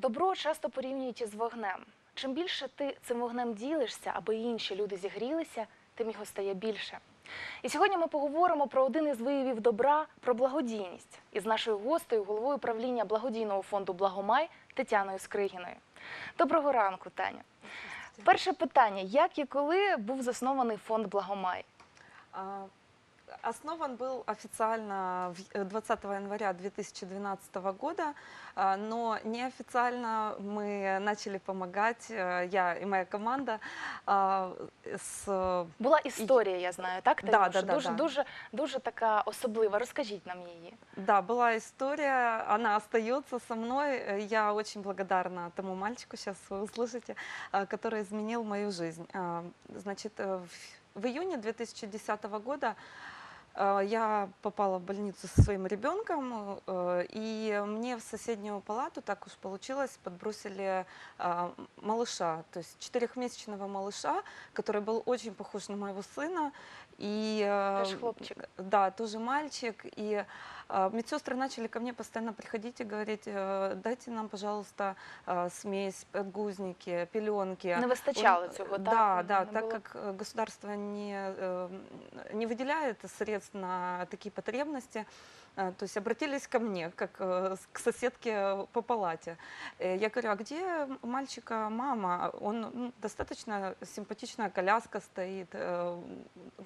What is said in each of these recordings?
Добро часто порівнюють із вогнем. Чим більше ти цим вогнем ділишся, аби інші люди зігрілися, тим його стає більше. І сьогодні ми поговоримо про один із виявів добра про благодійність із нашою гостею, головою правління благодійного фонду Благомай Тетяною Скригіною. Доброго ранку, Таня. Перше питання: як і коли був заснований фонд Благомай? А, Основан был официально в- э, 20 января 2012 года, а, но неофициально мы начали помогать, э, я и моя команда, а, с Була історія, я знаю, так? Да, Танюша? да, да, дуже, да. дуже, дуже така особлива. Розкажіть нам її. Да, была история, она остается со мной. Э, Я очень благодарна тому мальчику, сейчас вы услышите, а, который изменил мою жизнь. А, Значит, э, в- в июне 2010 года а, я попала в больницу со своим ребенком, э, и мне в соседнюю палату, так уж получилось, подбросили а, малыша, то есть четырехмесячного малыша, который был очень похож на моего сына. И, э, Теж хлопчик. да, тоже мальчик. И медсестры начали ко мне постоянно приходить и говорить, э, дайте нам, пожалуйста, а, смесь, подгузники, пеленки. Не вистачало Он- цього, Да, так? да, Не так було? как э, государство не, э, не выделяет средств на такие потребности, э, то есть обратились ко мне, как э, к соседке по палате. Э, Я говорю, а где мальчика мама? Он ну, достаточно симпатичная коляска стоит. э,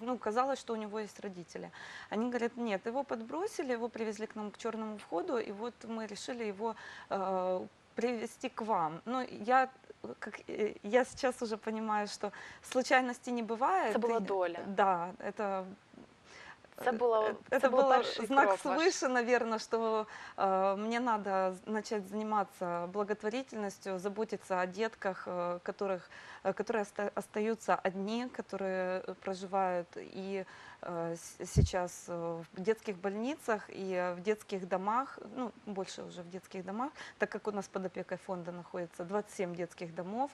Ну, казалось, что у него есть родители. Они говорят, нет, его подбросили, его привезли к нам к черному входу, и вот мы решили его э, привести к вам. Но я, э, как, э, я сейчас уже понимаю, что случайностей не бывает. Була и- доля. Да, это Це було це это был знак крок ваш. свыше, наверное, что э, мне надо начать заниматься благотворительностью, заботиться о детках, э, которых, которые оста- остаются одни, которые э, проживают и э, с- сейчас э, в детских больницах и э, в детских домах, ну, больше уже в детских домах, так как у нас под опекой фонда находится 27 детских домов.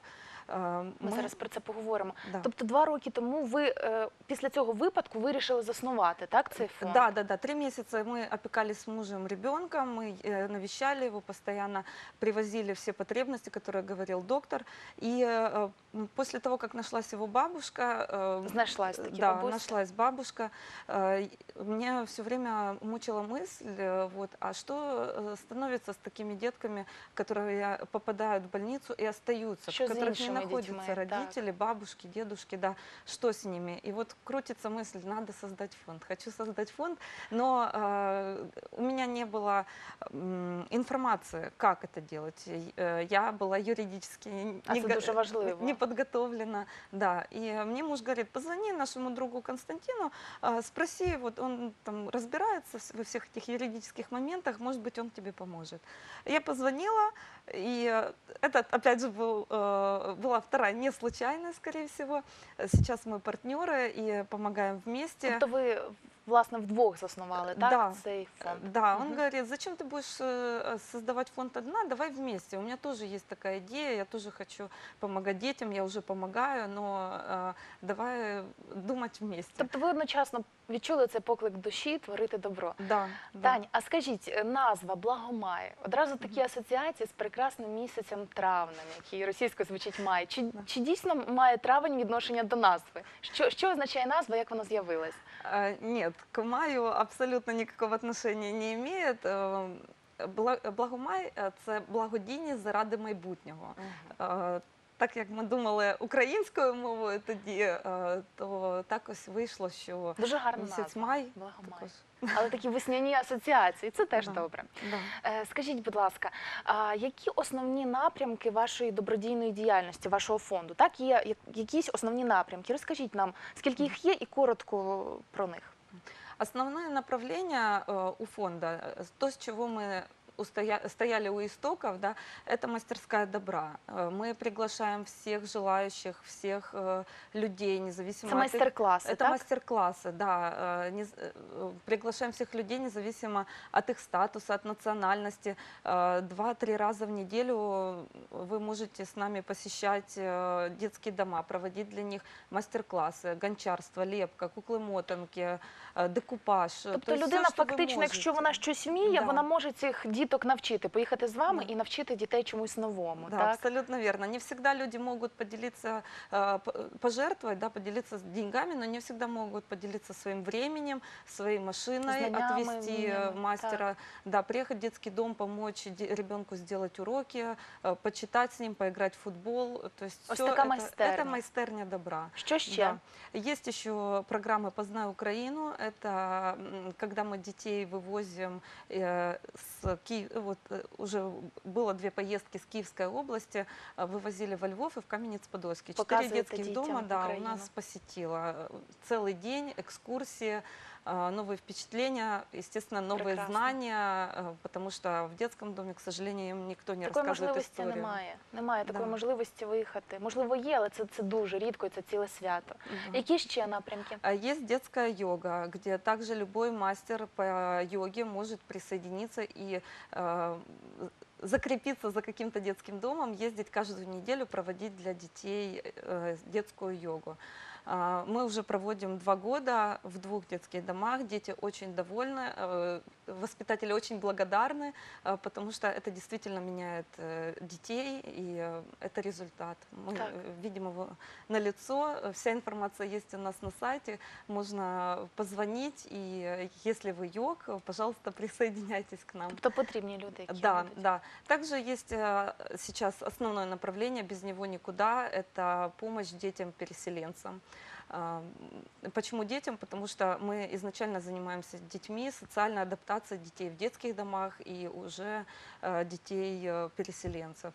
э, Ми зараз про це поговоримо. да. Тобто, два роки тому ви е, після цього випадку вирішили заснувати так цей фонд? Да, да, да. Три месяца мы опекали с мужем ребенка, мы э, навещали его постоянно, привозили все потребности, которые говорил доктор. И э, м, после того, как нашлась его бабушка, э, Знайшлась таки да, бабуся. нашлась бабушка, э, меня все время мучила мысль, э, вот, а что э, становится с такими детками, которые попадают в больницу и остаются, Что в которых не находятся детьми, так. родители, бабушки, дедушки, да, что с ними? И вот крутится мысль, надо создать фонд. Хочу создать фонд, но э, у меня не было м, информации, как это делать. Э, Я была юридически А не це дуже важливо. не подготовлена, да. И мне муж говорит, позвони нашему другу Константину, а, спроси, вот он там разбирается во всех этих юридических моментах, может быть, он тебе поможет. Я позвонила, и это, опять же, был, э, была вторая не случайная, скорее всего. Сейчас мы партнеры и помогаем вместе. Тобто ви власне вдвох заснували так Да. цей фонд? Да, он Мгм. говорит, зачем ты будешь э, создавать фонд одна, давай вместе. У меня тоже есть такая идея, я тоже хочу помогать детям, я уже помогаю, но э, давай думать вместе. Тобто ви одночасно відчули цей поклик душі творити добро. Да, да. А скажіть, е, назва Благомай. Одразу такі асоціації з прекрасним місяцем травнем, який російською звучить май. Чи, Да. чи дійсно має травень відношення до назви? Що, що означає назва, як вона з'явилась? А, Нет, к маю абсолютно никакого отношения не имеет. Э, Благомай – це благодійність заради майбутнього. Е, Так як ми думали українською мовою тоді, е, то так ось вийшло, що Дуже гарна місяць назва. май Благомай. також. Але такі весняні асоціації, це теж Да. добре. Да. Е, Скажіть, будь ласка, а які основні напрямки вашої добродійної діяльності, вашого фонду? Так, є я- якісь основні напрямки. Розкажіть нам, скільки їх є, і коротко про них. Основное направление э, у фонда, э, то, с чего мы устоя- стояли у истоков, да, это мастерская добра. Э, Мы приглашаем всех желающих, всех э, людей, независимо Це от их майстер-класи, Это так? мастер-классы, да. э, не з- э, Приглашаем всех людей, независимо от их статуса, от национальности. Э, Два-три раза в неделю вы можете с нами посещать э, детские дома, проводить для них мастер-классы, гончарство, лепка, куклы-мотанки, э, декупаж. Тобто То есть всё, людина что вы фактично, якщо можете. вона щось вміє, Да. вона може цих діток діток навчити, поїхати з вами Да. і навчити дітей чомусь новому. Да, так? абсолютно верно. Не всегда люди могут поделиться, э, п- пожертвовать, да, поделиться с деньгами, но не всегда могут поделиться своим временем, своей машиной, Знаннями, отвезти вміннями, э, мастера, да, приехать в детский дом, помочь ребенку сделать уроки, э, почитать с ним, поиграть в футбол. То есть Ось всё така это, майстерня. это майстерня добра. Що ще? Да. Есть еще программа «Познай Украину». Это м, когда мы детей вывозим э, с Ки... вот, э, уже было две поездки с Киевской области, э, вывозили во Львов и в Каменец-Подольский. Четыре детских дома, да, у нас посетила. Э, Целый день, экскурсии, новые впечатления, естественно, новые Прекрасно. знания, э, потому что в детском доме, к сожалению, им никто не Такої рассказывает можливості историю. немає. Немає такої Да. можливості виїхати. Можливо, є, але це, це дуже рідко і це ціле свято. Мгм. Які ще напрямки? А Есть детская йога, где также любой мастер по йоге может присоединиться и э, закрепиться за каким-то детским домом, ездить каждую неделю, проводить для детей э, детскую йогу. А, Мы уже проводим два года в двух детских домах. Дети очень довольны, э, воспитатели очень благодарны, э, потому что это действительно меняет э, детей, и э, это результат. Мы Так. э, видим его на лицо. Вся информация есть у нас на сайте. Можно позвонить, и э, если вы йог, э, пожалуйста, присоединяйтесь к нам. Тобто потрібні люди, які Да, будуть. да. Также есть э, сейчас основное направление, без него никуда, это помощь детям-переселенцам. Почему детям? Потому что мы изначально занимаемся детьми, социальной адаптацией детей в детских домах и уже э, детей-переселенцев.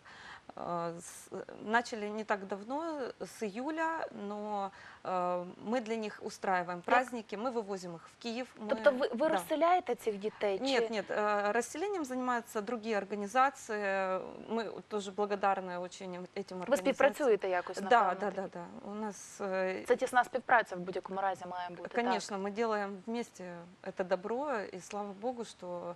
Э, с- Начали не так давно, с июля, но э, мы для них устраиваем праздники, мы вывозим их в Киев. мы- Тобто ви, ви да. розселяєте цих дітей? Нет, чи... нет, э, расселением занимаются другие организации. Мы тоже благодарны очень им- этим Ви организациям. співпрацюєте якось? Да, напевно, да, таки? да, да. У нас, э, Це тісна співпраця в будь-якому разі має бути. так? конечно, мы делаем вместе это добро, и слава богу, что э,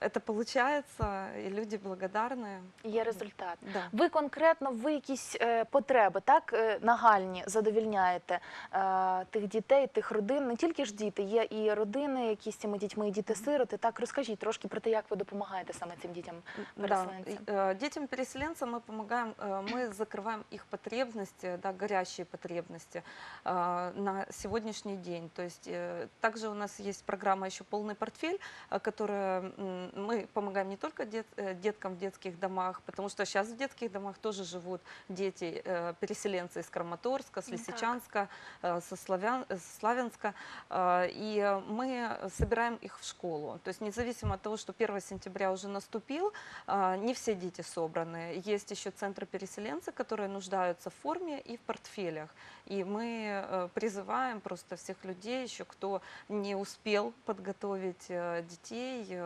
это получается, и люди благодарны. Є результат. Да. Ви конкретно ви якісь е, потреби так е, нагальні задовільняєте е, тих дітей, тих родин, не тільки ж діти, є і родини, які з цими дітьми, і діти-сироти. Так розкажіть трошки про те, як ви допомагаєте саме цим дітям. Да, переселенцам. и, э, детям-переселенцам мы помогаем, э, мы закрываем их потребности, да, горящие потребности э, на сегодняшний день. То есть э, также у нас есть программа еще «Полный портфель», э, которая м, мы помогаем не только дет- э, деткам в детских домах, потому что сейчас в детских домах тоже живут дети, э, переселенцы из Краматорска, с. Лисичанска, э, со Славян, э, с Славянска, и мы собираем их в школу. То есть независимо от того, что 1 сентября уже наступил, Не все дети собраны. Есть еще центры переселенцев, которые нуждаются в форме и в портфелях. И мы призываем просто всех людей, еще кто не успел подготовить детей,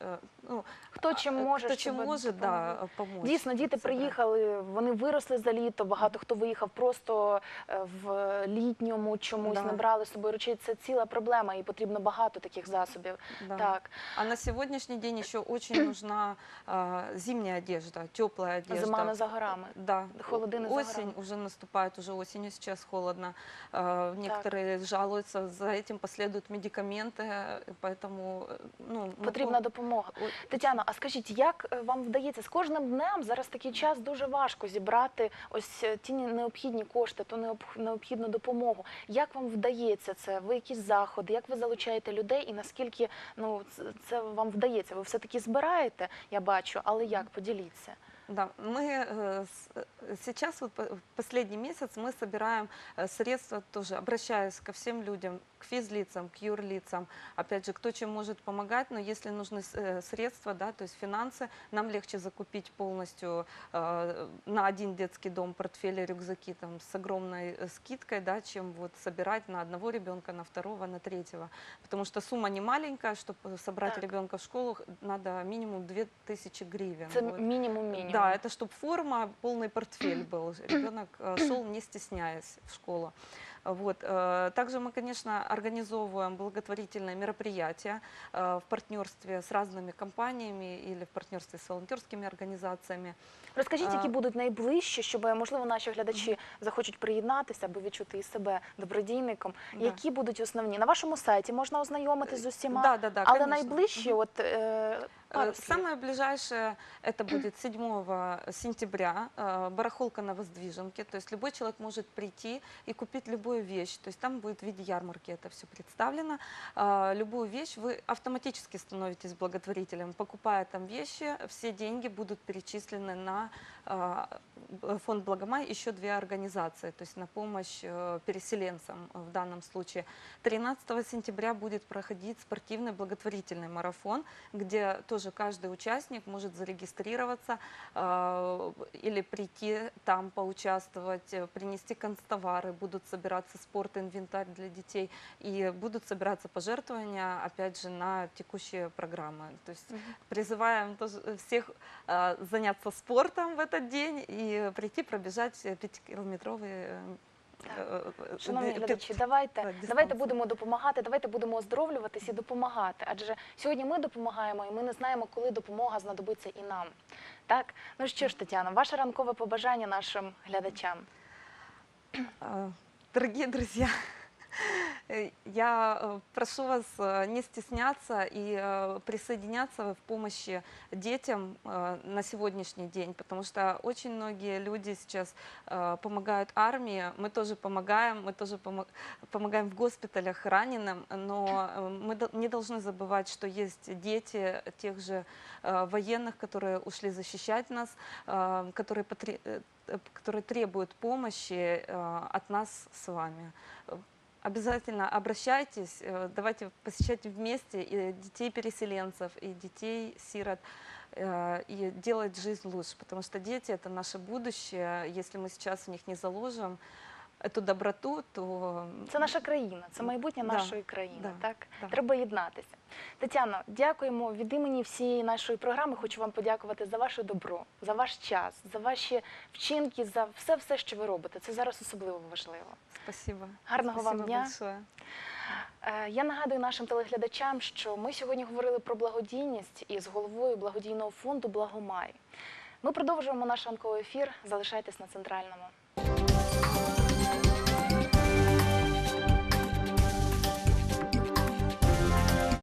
uh, ну, Хто чим а, може, кто щоб чем может, допомогли. да, помочь. Дійсно, діти собрать. приїхали, вони виросли за літо. Багато хто виїхав просто е, в літньому чомусь, Да. не брали з собою речей. Це ціла проблема, і потрібно багато таких засобів. Да. Так, А на сегодняшний день еще очень нужна а, зимняя одежда, теплая одежда. зима не за горами. Да, Холоды не за осень горами. уже наступает, уже осенью сейчас холодно. Э, Некоторые жалуются, за этим последуют медикаменты, э, поэтому э, ну, мы Потрібна пом- допомога. Ой, Тетяно, а скажіть, як е, вам вдається з кожним днем зараз такий час дуже важко зібрати ось е, ті необхідні кошти, ту необ- необхідну допомогу. Як вам вдається це? Ви якісь заходи? Як ви залучаєте людей? І наскільки ну це, це вам вдається? Ви все таки збираєте? Я бачу, але як поділіться? Да, мы э, с- э, сейчас, вот по- в последний месяц, мы собираем э, средства, тоже обращаясь ко всем людям, к физлицам, к юрлицам, опять же, кто чем может помогать, но если нужны с- э, средства, да, то есть финансы, нам легче закупить полностью э, на один детский дом портфели, рюкзаки там, с огромной э, скидкой, да, чем вот собирать на одного ребенка, на второго, на третьего. Потому что сумма не маленькая, чтобы собрать Так. ребенка в школу, х- надо минимум 2000 гривен. Це вот. мінімум мінімум. Да, это чтобы форма, полный портфель был. Ребенок э, шел не стесняясь в школу. Вот. э, Также мы, конечно, организовываем благотворительные мероприятия э, в партнерстве с разными компаниями или в партнерстве с волонтерскими организациями. Розкажіть, які А. будуть найближчі, щоб можливо наші глядачі захочуть приєднатися, аби відчути і себе добродійником. Да. Які будуть основні на вашому сайті? Можна ознайомитись з усіма, Да, да, да, але конечно. найближчі, Мгм. от е, Пару Э. Самое ближайшее это будет 7 сентября, э, барахолка на Воздвиженке. То есть любой человек может прийти и купить любую вещь. То есть там будет в виде ярмарки это все представлено. А, Любую вещь вы автоматически становитесь благотворителем. Покупая там вещи, все деньги будут перечислены на фонд Благомай, еще две организации, то есть на помощь э, переселенцам в данном случае. 13 сентября будет проходить спортивный благотворительный марафон, где тоже тоже каждый участник может зарегистрироваться э, или прийти там поучаствовать, э, принести констовары, будут собираться спорт, инвентарь для детей и будут собираться пожертвования, опять же, на текущие программы. То есть угу. призываем тоже всех э, заняться спортом в этот день и прийти пробежать 5-километровый э, Шановні глядачі, давайте, давайте будемо допомагати, давайте будемо оздоровлюватись і допомагати. Адже сьогодні ми допомагаємо, і ми не знаємо, коли допомога знадобиться і нам. Так, ну що ж, Тетяна, ваше ранкове побажання нашим глядачам. Дорогі э, я э, прошу вас э, не стесняться и э, присоединяться в помощи детям э, на сегодняшний день, потому что очень многие люди сейчас э, помогают армии, мы тоже помогаем, мы тоже помо- помогаем в госпиталях раненым, но э, мы не должны забывать, что есть дети тех же э, военных, которые ушли защищать нас, э, которые э, э, которые требуют помощи э, от нас с вами. Обязательно обращайтесь, э, давайте посещать вместе и детей переселенцев, и детей сирот, э, и делать жизнь лучше, потому что дети это наше будущее. Если мы сейчас в них не заложим эту доброту, то Це наша країна, це майбутнє Да, нашої країни. да, так да. треба єднатися. Тетяно, дякуємо від імені всієї нашої програми. Хочу вам подякувати за ваше добро, за ваш час, за ваші вчинки, за все, все, що ви робите. Це зараз особливо важливо. спасибо. Гарного вам спасибо дня. большое. Е, Я нагадую нашим телеглядачам, що ми сьогодні говорили про благодійність із головою благодійного фонду Благомай. Ми продовжуємо наш ранковий ефір. Залишайтесь на центральному.